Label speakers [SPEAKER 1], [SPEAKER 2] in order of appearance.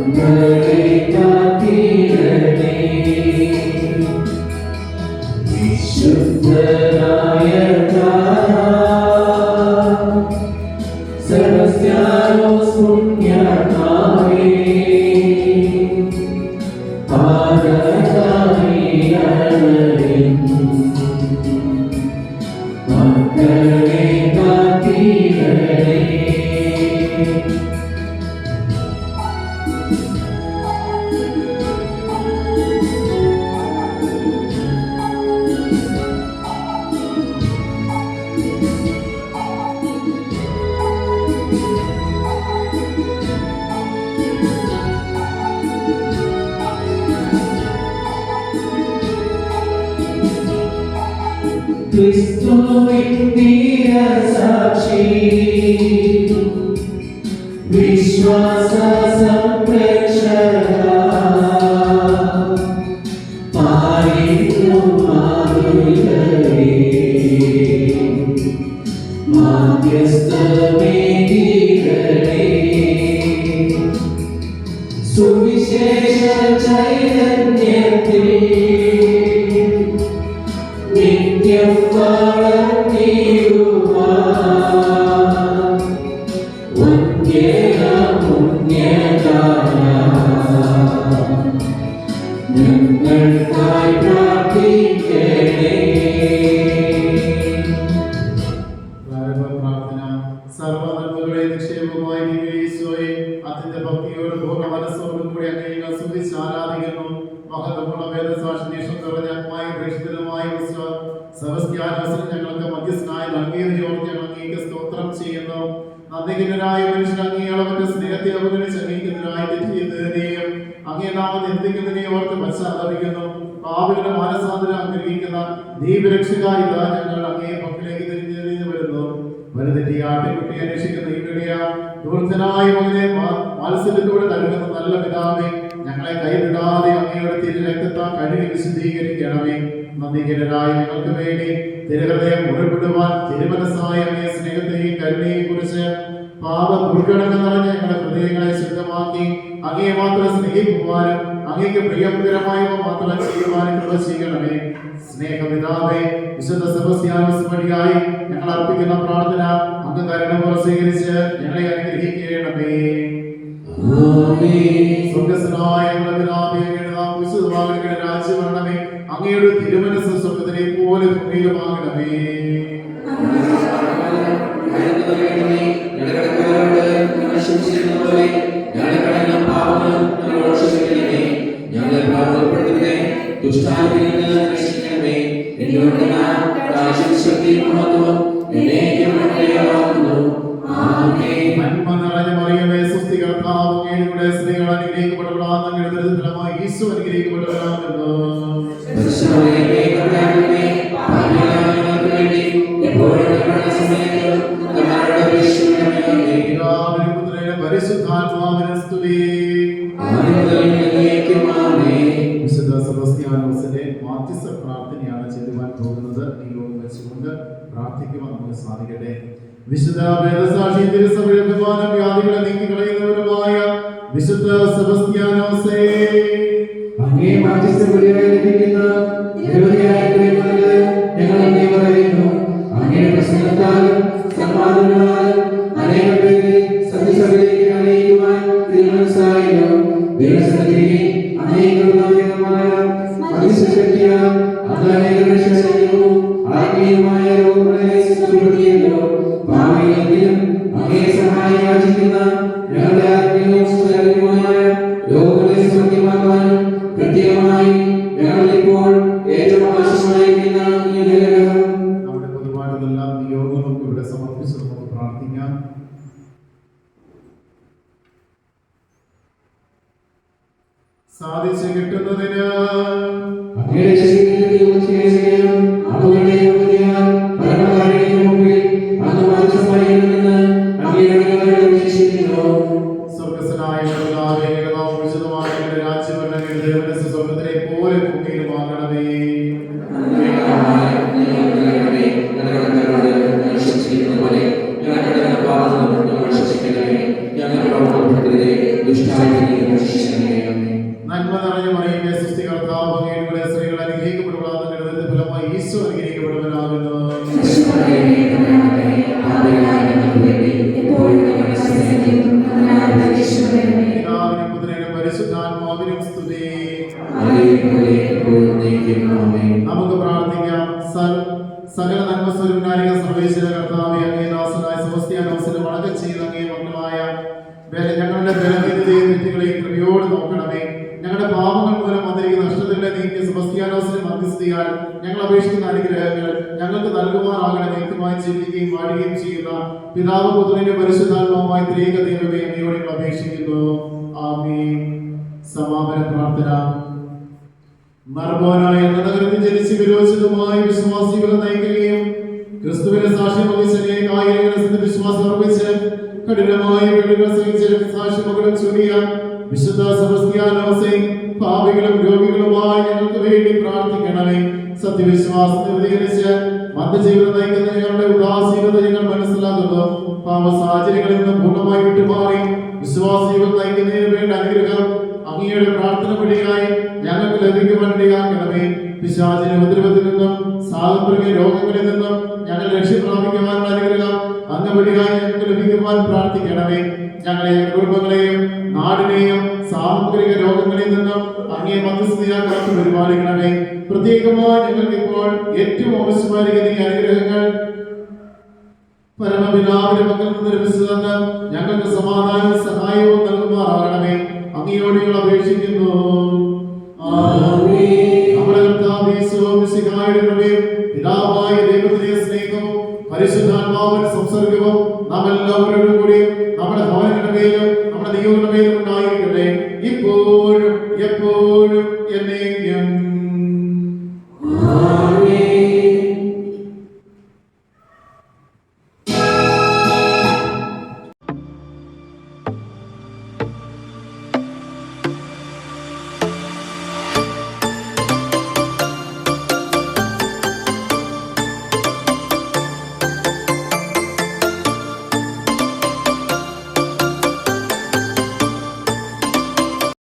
[SPEAKER 1] Amen. ക്രിസ്തുവിൻ വീരസാക്ഷി വിശ്വാസ സംരക്ഷക പാലിക്കും മാതൃകയെ മാധ്യസ്ഥമേകികളെ സുവിശേഷ ചൈതന്യത്തിൽ
[SPEAKER 2] സെബസ്ത്യാനോസിന് ഞങ്ങൾക്ക് മധ്യസ്ഥനായി നൽകിയതിനെ ഞങ്ങൾ അങ്ങേക്ക് സ്തോത്രം ചെയ്യുന്നു. നന്ദികനായ മനുഷ്യൻ അങ്ങേ അളവന്റെ സ്നേഹത്തെ അവഗണിച്ച് അങ്ങേക്കെതിരായി തെറ്റ് അങ്ങേ നാമം എത്തിക്കുന്നതിനെ ഓർത്ത് പശ്ചാത്തപിക്കുന്നു. പാപികളുടെ മാനസാന്തരം ആഗ്രഹിക്കുന്ന ദീപരക്ഷക ഇതാ ഞങ്ങൾ അങ്ങേ പക്കലേക്ക് തിരിഞ്ഞു വരുന്നു. വലുതെറ്റി ആട്ടിക്കുട്ടിയെ അന്വേഷിക്കുന്ന ഈ വലിയ ദൂർത്തനായ മകനെ മത്സരത്തോടെ നൽകുന്ന നല്ല പിതാവേ ഞങ്ങളെ കൈവിടാതെ അങ്ങയുടെ തിരു രക്തത്താ കഴുകി വിശദീകരിക്കണമേ നന്ദികരായ നിങ്ങൾക്ക് വേണ്ടി തിരുഹൃദയം ഉറപ്പിടുവാൻ തിരുമനസ്സായ സ്നേഹത്തെയും കരുണയെയും കുറിച്ച് പാപ ദുർഘടന നിറഞ്ഞ ഞങ്ങളുടെ ഹൃദയങ്ങളെ ശുദ്ധമാക്കി അങ്ങയെ മാത്രം സ്നേഹിക്കുവാനും അങ്ങേക്ക് പ്രിയങ്കരമായവ മാത്രം ചെയ്യുവാനും കൃപ ചെയ്യണമേ. സ്നേഹപിതാവേ വിശുദ്ധ സെബസ്ത്യാനോസ് വഴിയായി ഞങ്ങൾ അർപ്പിക്കുന്ന പ്രാർത്ഥന അങ്ങ് കരുണ സ്വീകരിച്ച് ഞങ്ങളെ അനുഗ്രഹിക്കണമേ. സ്വർഗസ്വനായ പിതാവേ, വിശുദ്ധമാകണമേ, അങ്ങയുടെ തിരുമനസ് സ്വപ്നത്തിനെ പോലെ ഭൂമിയിലുമാകണമേ ഈശോ അനുഗ്രഹിക്കപ്പെട്ടവരാകുന്നു പ്രാർത്ഥനയാണ് ചെല്ലുവാൻ പോകുന്നത്. ഈ ലോകം വെച്ചുകൊണ്ട് പ്രാർത്ഥിക്കുവാൻ നമുക്ക് സാധിക്കട്ടെ. വിശുദ്ധ വേദസാക്ഷി തിരുസഭയുടെ അഭിമാന വ്യാധികളെ നീക്കി കളയുന്നവരുമായ വിശുദ്ധ സെബസ്ത്യാനോസേ
[SPEAKER 1] അങ്ങേ ഭാവിയിലെങ്കിലും അങ്ങേ സഹായം യാചിക്കുന്ന ഞങ്ങളുടെ ആത്മീയവും
[SPEAKER 2] സാധിച്ചു കിട്ടുന്നതിന്.
[SPEAKER 1] അങ്ങയുടെ യോഗ്യതയാൽ മുമ്പിൽ
[SPEAKER 2] സ്വർഗസ്വനായ തിരുമനസ്സ് നന്മ നിറഞ്ഞ മറിയമേ സുസ്ഥി കർത്താവ് അങ്ങയുടെ സ്ത്രീകൾ അനുഗ്രഹിക്കപ്പെടുവാകുന്ന ഫലമായി ഈശോ അനുഗ്രഹിക്കപ്പെടുവാനാകുന്നു. പരിശുദ്ധാത്മാവിനും സ്തുതി. നമുക്ക് പ്രാർത്ഥിക്കാം. സകല നന്മസ്വരൂപനാരിക സർവേശ്വര കർത്താവ് അങ്ങേ ദാസനായ സെബസ്ത്യാനോസിന് വണക്കം ചെയ്ത് അങ്ങേ മക്കളായ ഞങ്ങളുടെ ബലഹീനതയും തെറ്റുകളെയും കൃപയോട് നോക്കണമേ. പാപങ്ങൾ മൂലം വന്നിരിക്കുന്ന നഷ്ടതകളെ നീക്കി സെബസ്ത്യാനോസിന് മധ്യസ്ഥയാൽ ഞങ്ങൾ അപേക്ഷിക്കുന്ന അനുഗ്രഹങ്ങൾ ഞങ്ങൾക്ക് നൽകുമാറാകണം വ്യക്തമായി ചിന്തിക്കുകയും വാഴുകയും ചെയ്യുന്ന പിതാവ് പുത്രന്റെ പരിശുദ്ധാത്മാവുമായി ത്രീക ദൈവമേ അങ്ങയോട് ഞങ്ങൾ അപേക്ഷിക്കുന്നു. ആമീൻ. സമാപന പ്രാർത്ഥന. മർബോനായ എന്ന നഗരത്തിൽ ജനിച്ച് വിരോചിതമായി വിശ്വാസികളെ നയിക്കുകയും ക്രിസ്തുവിനെ സാക്ഷ്യം വഹിച്ചതിനെ ആയിരങ്ങളെ വിശ്വാസം അർപ്പിച്ച് കഠിനമായ വീടുകൾ സഹിച്ച് സാക്ഷ്യമകളും ചൊല്ലിയ വിശുദ്ധ സെബസ്ത്യാനോസെ പാപികളും രോഗികളുമായി ഞങ്ങൾക്ക് വേണ്ടി പ്രാർത്ഥിക്കണമേ. സത്യവിശ്വാസത്തെ പ്രതികരിച്ച് മധ്യജീവിതം നയിക്കുന്ന ഞങ്ങളുടെ ഉദാസീനത ഞങ്ങൾ മനസ്സിലാക്കുന്നു. പാപ സാഹചര്യങ്ങളിൽ നിന്ന് പൂർണമായി വിട്ടുമാറി വിശ്വാസ ജീവിതം നയിക്കുന്നതിന് വേണ്ട അനുഗ്രഹം അങ്ങയുടെ പ്രാർത്ഥന പിടിയായി ഞങ്ങൾക്ക് ലഭിക്കുവാനിടയാക്കണമേ പിശാചിന്റെ ഉപദ്രവത്തിൽ നിന്നും സാഹപര്യ രോഗങ്ങളിൽ നിന്നും ഞങ്ങൾ രക്ഷ പ്രാപിക്കുവാനുള്ള അനുഗ്രഹം അങ്ങ് വഴിയായി ഞങ്ങൾക്ക് ലഭിക്കുവാൻ പ്രാർത്ഥിക്കണമേ. ഞങ്ങളെ കുടുംബങ്ങളെയും നാടിനെയും സാമൂഹിക രോഗങ്ങളിൽ നിന്നും അങ്ങേ മധ്യസ്ഥതയാൽ കാത്തു പരിപാലിക്കണമേ പ്രത്യേകമായി ഞങ്ങൾക്ക് ഇപ്പോൾ ഏറ്റവും ആവശ്യമായിരിക്കുന്ന ഈ അനുഗ്രഹങ്ങൾ പരമപിതാവിന്റെ പക്കൽ നിന്ന് ലഭിച്ചതെന്ന് ഞങ്ങൾക്ക് സമാധാനവും സഹായവും നൽകുമാറാകണമേ. അങ്ങയോട് ഞങ്ങൾ അപേക്ഷിക്കുന്നു. ആമേൻ. Savior.